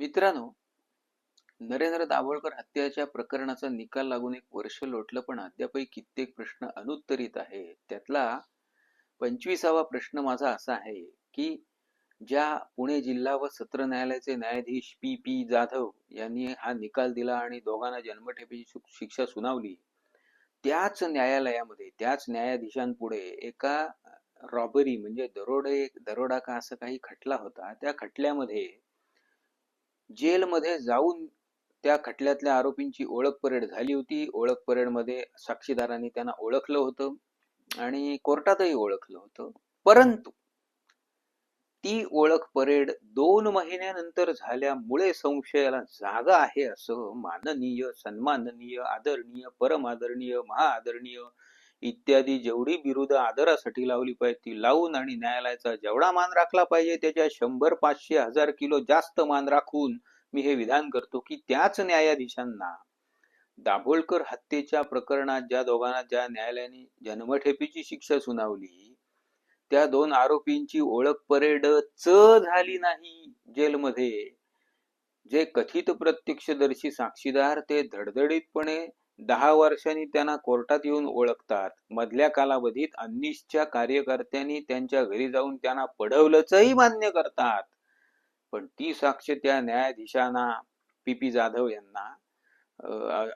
मित्रांनो नरेंद्र दाभोळकर हत्येच्या प्रकरणाचा निकाल लागून एक वर्ष लोटलं पण अद्यापही कित्येक प्रश्न अनुत्तरित आहेत. त्यातला पंचवीसावा प्रश्न माझा असा आहे की ज्या पुणे जिल्हा व सत्र न्यायालयाचे न्यायाधीश पी पी जाधव यांनी हा निकाल दिला आणि दोघांना जन्मठेपेची शिक्षा सुनावली त्याच न्यायालयामध्ये त्याच न्यायाधीशांपुढे एका रॉबरी म्हणजे दरोडे दरोडा का असं काही खटला होता त्या खटल्यामध्ये जेलमध्ये जाऊन त्या खटल्यातल्या आरोपींची ओळख परेड झाली होती. ओळख परेडमध्ये साक्षीदारांनी त्यांना ओळखलं होतं आणि कोर्टातही ओळखलं होतं. परंतु ती ओळख परेड दोन महिन्यानंतर झाल्यामुळे संशयाला जागा आहे असं माननीय सन्माननीय आदरणीय परमादरणीय महाआदरणीय इत्यादी जेवढी बिरुद आदरासाठी लावली पाहिजे ती लावून आणि न्यायालयाचा जेवढा मान राखला पाहिजे त्याच्या शंभर पाचशे हजार किलो जास्त मान राखून मी हे विधान करतो की त्याच न्यायाधीशांना दाभोळकर हत्येच्या प्रकरणात ज्या दोघांना ज्या न्यायालयाने जन्मठेपीची शिक्षा सुनावली त्या दोन आरोपींची ओळख परेड च झाली नाही जेलमध्ये. जे कथित प्रत्यक्षदर्शी साक्षीदार ते धडधडीतपणे दहा वर्षांनी त्यांना कोर्टात येऊन ओळखतात. मधल्या कालावधीत अन्निसच्या कार्यकर्त्यांनी त्यांच्या घरी जाऊन त्यांना पडवलंचही मान्य करतात. पण ती साक्ष त्या न्यायाधीशांना पी पी जाधव यांना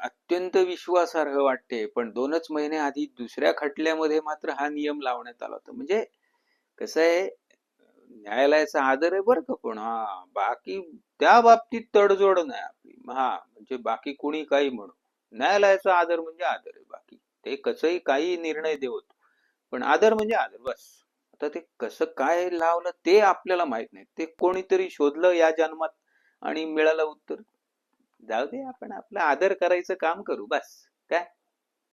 अत्यंत विश्वासार्ह वाटते. पण दोनच महिने आधी दुसऱ्या खटल्यामध्ये मात्र हा नियम लावण्यात आला होता. म्हणजे कसं आहे न्यायालयाचा आदर आहे बरं का पण हा बाकी त्या बाबतीत तडजोड नाही आपली. हा म्हणजे बाकी कोणी काही म्हणू. न्यायालयाचा आदर म्हणजे आदर आहे बाकी ते कसंही काही निर्णय देवत पण आदर म्हणजे आदर बस. आता ते कसं काय लावलं ते आपल्याला माहीत नाही. ते कोणीतरी शोधलं या जन्मात आणि मिळालं उत्तर. जाऊ दे आपण आपला आदर करायचं काम करू बस. काय?